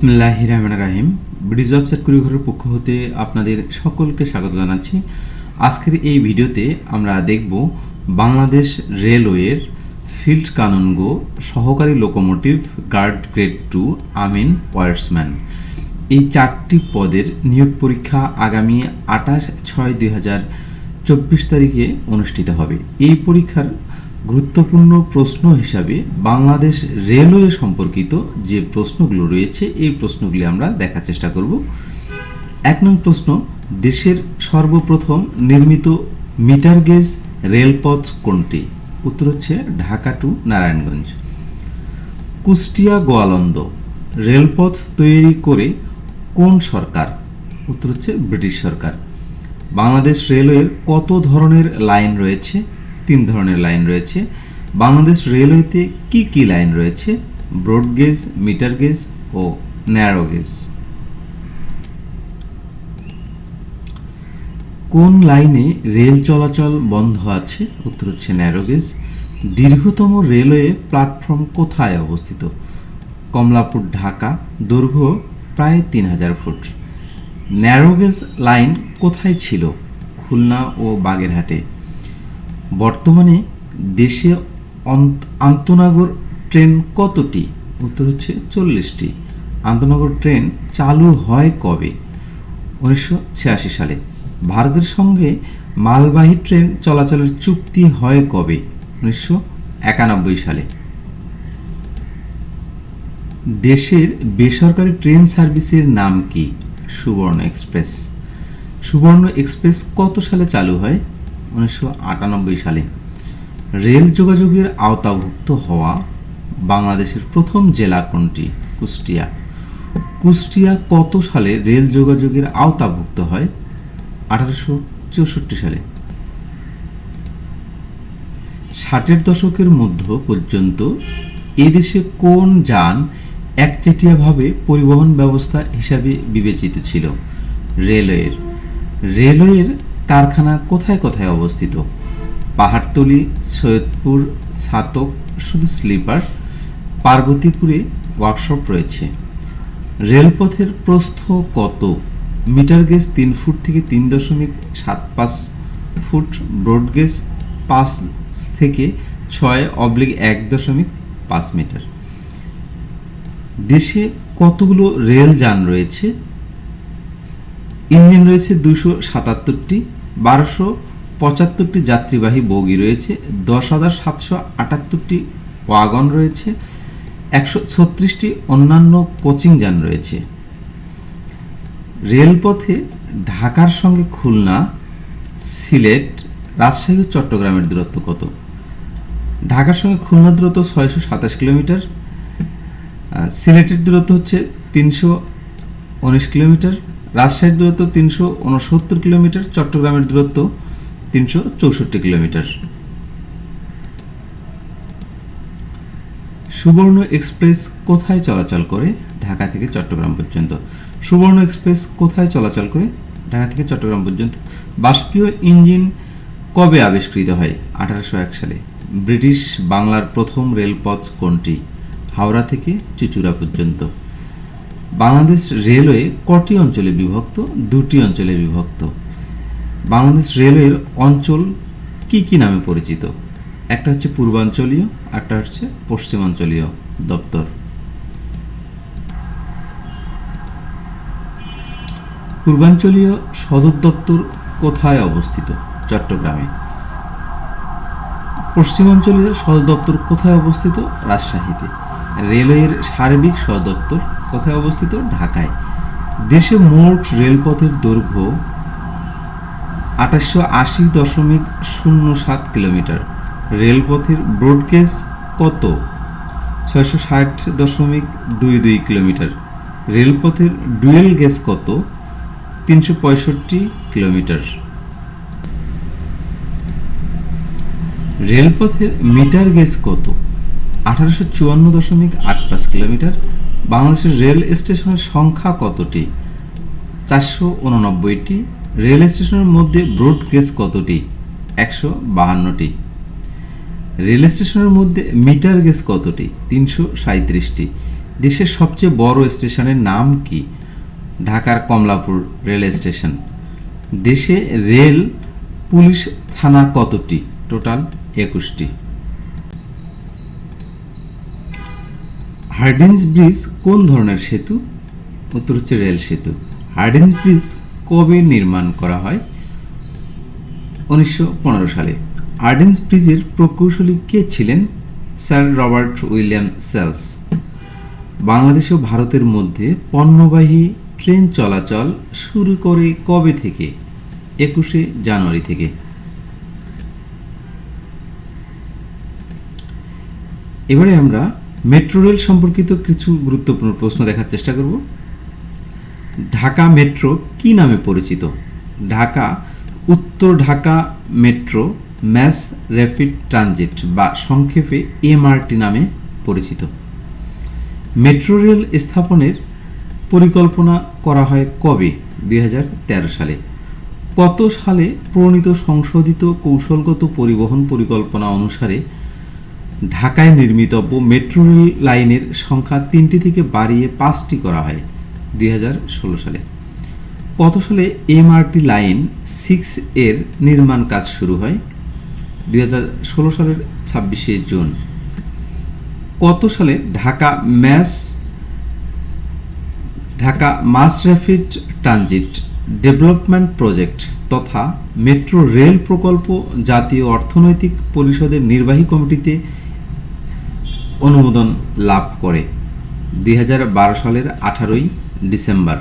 Rahman Rahim bridge of set কুড়িঘরের পক্ষ হতে আপনাদের সকলকে স্বাগত জানাচ্ছি। আজকের এই ভিডিওতে আমরা দেখব বাংলাদেশ রেলওয়ের ফিল্ড কানুনগো সহকারী লোকোমোটিভ গার্ড গ্রেড টু আমিন ওয়ার্সম্যান এই চারটি পদের নিয়োগ পরীক্ষা আগামী আঠাশ ছয় দুই হাজার চব্বিশ তারিখে অনুষ্ঠিত হবে। এই পরীক্ষার গুরুত্বপূর্ণ প্রশ্ন হিসাবে বাংলাদেশ রেলওয়ে সম্পর্কিত যে প্রশ্নগুলো রয়েছে, এই প্রশ্নগুলি আমরা দেখার চেষ্টা করব। এক নং প্রশ্ন, দেশের সর্বপ্রথম নির্মিত মিটার গেজ রেলপথ কোনটি? উত্তর হচ্ছে ঢাকা টু নারায়ণগঞ্জ। কুষ্টিয়া গোয়ালন্দ, রেলপথ তৈরি করে কোন সরকার? উত্তর হচ্ছে ব্রিটিশ সরকার। বাংলাদেশ রেলওয়ের কত ধরনের লাইন রয়েছে? তিন ধরনের লাইন রয়েছে। বাংলাদেশ রেলওয়েতে কি কি লাইন রয়েছে? ব্রড গেজ, মিটার গেজ ও ন্যারো গেজ। কোন লাইনে রেল চলাচল বন্ধ আছে? উত্তর হচ্ছে ন্যারো গেজ। দীর্ঘতম রেলওয়ে প্ল্যাটফর্ম কোথায় অবস্থিত? কমলাপুর, ঢাকা। দৈর্ঘ্য প্রায় তিন হাজার ফুট। ন্যারো গেজ লাইন কোথায় ছিল? খুলনা ও বাগেরহাটে। বর্তমানে দেশে আন্তনগর ট্রেন কতটি? উত্তর হচ্ছে চল্লিশটি। আন্তনগর ট্রেন চালু হয় কবে? উনিশশো ছিয়াশি সালে। ভারতের সঙ্গে মালবাহী ট্রেন চলাচলের চুক্তি হয় কবে? উনিশশো একানব্বই সালে। দেশের বেসরকারি ট্রেন সার্ভিসের নাম কি? সুবর্ণ এক্সপ্রেস। সুবর্ণ এক্সপ্রেস কত সালে চালু হয়? উনিশশো আটানব্বই সালে রেল যোগাযোগের আওতাভুক্ত হওয়া বাংলাদেশের প্রথম জেলা কোনটি? কুষ্টিয়া। কুষ্টিয়া কত সালে রেল যোগাযোগের আওতাভুক্ত হয়? আঠারোশো চৌষট্টি সালে। ষাটের দশকের মধ্য পর্যন্ত এদেশে কোন যান একচেটিয়াভাবে পরিবহন ব্যবস্থা হিসাবে বিবেচিত ছিল? রেলওয়ের। রেলওয়ের কারখানা কোথায় কোথায় অবস্থিত? পাহাড়তলি, সৈয়দপুর, ছাতক, শুধু স্লিপার, পার্বতীপুরে ওয়ার্কশপ রয়েছে। রেলপথের প্রস্থ কত? মিটার গেজ তিন ফুট থেকে তিন দশমিক সাত পাঁচ ফুট, ব্রড গেজ পাঁচ থেকে ছয় অবলিক এক দশমিক পাঁচ মিটার। দেশে কতগুলো রেল যান রয়েছে? ইঞ্জিন রয়েছে দুশো সাতাত্তরটি। বারোশো পঁচাত্তরটি যাত্রীবাহী বগি রয়েছে, দশ হাজার সাতশো আটাত্তরটি ওয়াগন রয়েছে, একশো ছত্রিশটি অন্যান্য কোচিং যান রয়েছে। রেলপথে ঢাকার সঙ্গে খুলনা, সিলেট, রাজশাহী চট্টগ্রামের দূরত্ব কত? ঢাকার সঙ্গে খুলনা দূরত্ব ছয়শো সাতাশ কিলোমিটার সিলেটের দূরত্ব হচ্ছে তিনশো উনিশ কিলোমিটার রাজশাহীর দূরত্ব তিনশো উনসত্তর কিলোমিটার, চট্টগ্রামের দূরত্ব তিনশো চৌষট্টি কিলোমিটার। সুবর্ণ এক্সপ্রেস কোথায় চলাচল করে? ঢাকা থেকে চট্টগ্রাম পর্যন্ত। সুবর্ণ এক্সপ্রেস কোথায় চলাচল করে? ঢাকা থেকে চট্টগ্রাম পর্যন্ত। বাষ্পীয় ইঞ্জিন কবে আবিষ্কৃত হয়? আঠারোশো এক সালে। ব্রিটিশ বাংলার প্রথম রেলপথ কোনটি? হাওড়া থেকে চুচুড়া পর্যন্ত। বাংলাদেশ রেলওয়ে কটি অঞ্চলে বিভক্ত? দুটি অঞ্চলে বিভক্ত। বাংলাদেশ রেলওয়ের অঞ্চল কি কি নামে পরিচিত? একটা হচ্ছে পূর্বাঞ্চলীয় একটা হচ্ছে পশ্চিমাঞ্চলীয় দপ্তর। পূর্বাঞ্চলীয় সদর দপ্তর কোথায় অবস্থিত? চট্টগ্রামে। পশ্চিমাঞ্চলীয় সদর দপ্তর কোথায় অবস্থিত? রাজশাহীতে। রেলওয়ের সার্বিক সদর দপ্তর কোথায় অবস্থিত? ঢাকায়। দেশে মোট রেলপথের দৈর্ঘ্য আঠাশশো আশি দশমিক শূন্য সাত কিলোমিটার। রেলপথের ব্রডগেজ কত? ছয়শো ষাট দশমিক দুই দুই কিলোমিটার। রেলপথের ডুয়েল গেজ কত? তিনশো পঁয়ষট্টি কিলোমিটার। রেলপথের মিটার গেজ কত? আঠারোশো চুয়ান্ন দশমিক আট পাঁচ কিলোমিটার। বাংলাদেশের রেল স্টেশনের সংখ্যা কতটি? চারশো উননব্বইটি। রেল স্টেশনের মধ্যে ব্রড গেজ কতটি? একশো বাহান্নটি। রেল স্টেশনের মধ্যে মিটার গেজ কতটি? তিনশো সাঁত্রিশটি দেশের সবচেয়ে বড় স্টেশনের নাম কি? ঢাকার কমলাপুর রেল স্টেশন। দেশে রেল পুলিশ থানা কতটি? টোটাল একুশটি। হার্ডিঞ্জ ব্রিজ কোন ধরনের সেতু? উত্তর হচ্ছে রেল সেতু। হার্ডিঞ্জ ব্রিজ কবে নির্মাণ করা হয়? উনিশশো পনেরো সালে। হার্ডিঞ্জ ব্রিজের প্রকৌশলী কে ছিলেন? Sir Robert William Sales. Bangladesh ও ভারতের মধ্যে পণ্যবাহী ট্রেন চলাচল শুরু করে কবে থেকে? একুশে জানুয়ারি থেকে। এবারে আমরা মেট্রো রেল সম্পর্কিত কিছু গুরুত্বপূর্ণ প্রশ্ন দেখার চেষ্টা করব। ঢাকা মেট্রো কি নামে পরিচিত? ঢাকা, উত্তর Dhaka metro, mass rapid transit বা সংক্ষেপে এমআরটি নামে পরিচিত। মেট্রো রেল স্থাপনের পরিকল্পনা করা হয় কবে? দুই হাজার তেরো সালে। কত সালে প্রণীত সংশোধিত কৌশলগত পরিবহন পরিকল্পনা অনুসারে ঢাকায় নির্মিতব্য মেট্রো রেল লাইনের সংখ্যা তিনটি থেকে বাড়িয়ে পাঁচটি করা হয় দুই হাজার ষোলো সালে। কত সালে এমআরটি লাইন সিক্স এর নির্মাণ কাজ শুরু হয়? দুই হাজার ষোলো সালের ছাব্বিশে জুন। কত সালে Dhaka mass, Dhaka mass rapid transit development project তথা মেট্রো রেল প্রকল্প জাতীয় অর্থনৈতিক পরিষদের নির্বাহী কমিটিতে অনুমোদন লাভ করে। দুই হাজার বারো সালের আঠারোই ডিসেম্বর।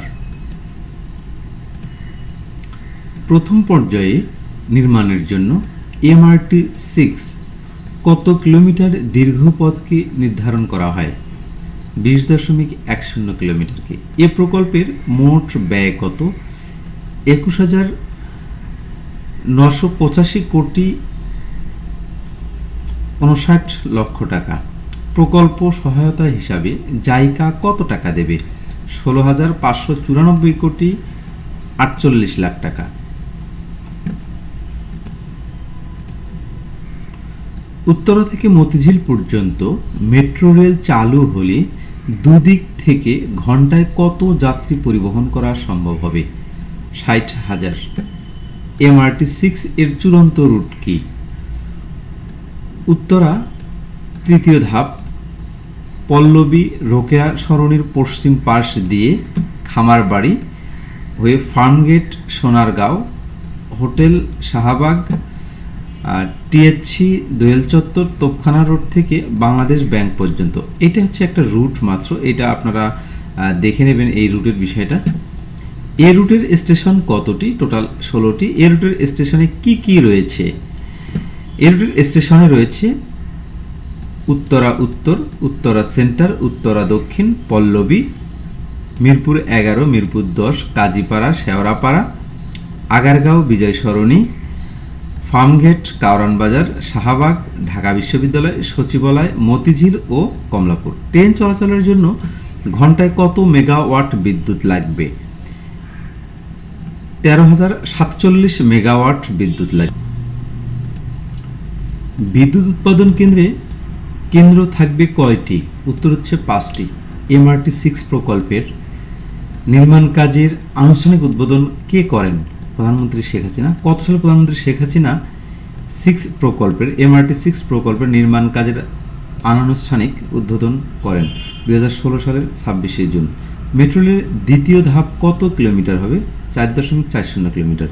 প্রথম পর্যায়ে নির্মাণের জন্য এমআরটি সিক্স কত কিলোমিটার দীর্ঘ পথকে নির্ধারণ করা হয়? বিশ দশমিক এক শূন্য কিলোমিটারকে। এ প্রকল্পের মোট ব্যয় কত? একুশ হাজার নশো পঁচাশি কোটি উনষাট লক্ষ টাকা। প্রকল্প সহায়তা হিসাবে জাইকা কত টাকা দেবে? ষোলো হাজার পাঁচশো চুরানব্বই কোটি আটচল্লিশ লাখ টাকা। উত্তরা থেকে মতিঝিল পর্যন্ত মেট্রো রেল চালু হলে দুদিক থেকে ঘন্টায় কত যাত্রী পরিবহন করা সম্ভব হবে? ষাট হাজার। এমআরটি সিক্স এর চূড়ান্ত রুট কি? উত্তরা, তৃতীয় ধাপ পল্লবী রোকেয়া সরণির পশ্চিম পাশ দিয়ে খামারবাড়ি হয়ে Farmgate, Sonargaon, hotel Shahbag TSC Doel Chattar, Topkhana road থেকে বাংলাদেশ ব্যাংক পর্যন্ত। এটা হচ্ছে একটা রুট মাত্র। এটা আপনারা দেখে নেবেন এই রুটের বিষয়টা। এ রুটের স্টেশন কতটি? টোটাল ষোলোটি। এ রুটের স্টেশনে কি কি রয়েছে? এ রুটের স্টেশনে রয়েছে উত্তরা উত্তর, উত্তরা সেন্টার, উত্তরা দক্ষিণ, পল্লবী, মিরপুর এগারো, মিরপুর দশ, কাজীপাড়া, শেওড়াপাড়া, আগারগাঁও বিজয় সরণী ফার্মগেট কাওরান বাজার শাহবাগ, ঢাকা বিশ্ববিদ্যালয়, সচিবালয়, মতিঝিল ও কমলাপুর। ট্রেন চলাচলের জন্য ঘন্টায় কত মেগাওয়াট বিদ্যুৎ লাগবে? তেরো হাজার সাতচল্লিশ মেগাওয়াট বিদ্যুৎ লাগবে। বিদ্যুৎ উৎপাদন কেন্দ্রে কেন্দ্র থাকবে কয়টি? উত্তর হচ্ছে পাঁচটি। এমআরটি সিক্স প্রকল্পের নির্মাণ কাজের আনুষ্ঠানিক উদ্বোধন কে করেন? প্রধানমন্ত্রী শেখ হাসিনা। কত সালে প্রধানমন্ত্রী শেখ হাসিনা সিক্স প্রকল্পের এমআরটি সিক্স প্রকল্পের নির্মাণ কাজের আনুষ্ঠানিক উদ্বোধন করেন? দুই সালের ছাব্বিশে জুন। মেট্রো রেলের দ্বিতীয় ধাপ কত কিলোমিটার হবে? চার দশমিক চার শূন্য কিলোমিটার।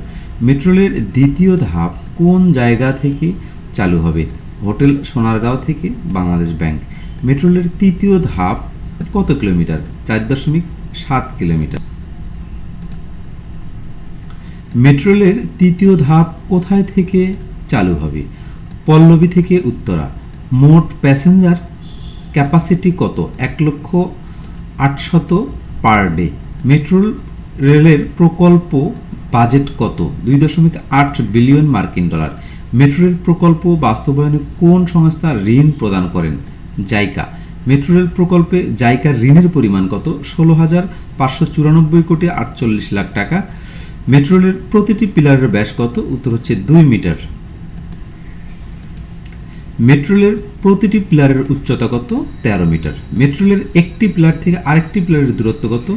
মেট্রো রেলের দ্বিতীয় ধাপ কোন জায়গা থেকে চালু হবে? হোটেল সোনারগাঁও থেকে বাংলাদেশ ব্যাংক। মেট্রো রেলের তৃতীয় ধাপ কত কিলোমিটার? চার দশমিক সাত কিলোমিটার। মেট্রো রেলের তৃতীয় ধাপ কোথায় থেকে চালু হবে? পল্লবী থেকে উত্তরা। মোট প্যাসেঞ্জার ক্যাপাসিটি কত? এক লক্ষ আটশত পার ডে। মেট্রো রেলের প্রকল্প বাজেট কত? দুই দশমিক আট বিলিয়ন মার্কিন ডলার। মেট্রো রেল প্রকল্প বাস্তবায়নে কোন সংস্থা ঋণ প্রদান করেন? জাইকা। মেট্রো রেল প্রকল্পে জাইকার ঋণের পরিমাণ কত? ষোলো হাজার পাঁচশো চুরানব্বই কোটি আটচল্লিশ লাখ টাকা। মেট্রো রেলের প্রতিটি পিলারের ব্যাস কত? উত্তর হচ্ছে দুই মিটার। মেট্রো রেলের প্রতিটি পিলারের উচ্চতা কত? তেরো মিটার। মেট্রো রেলের একটি পিলার থেকে আরেকটি পিলারের দূরত্ব কত?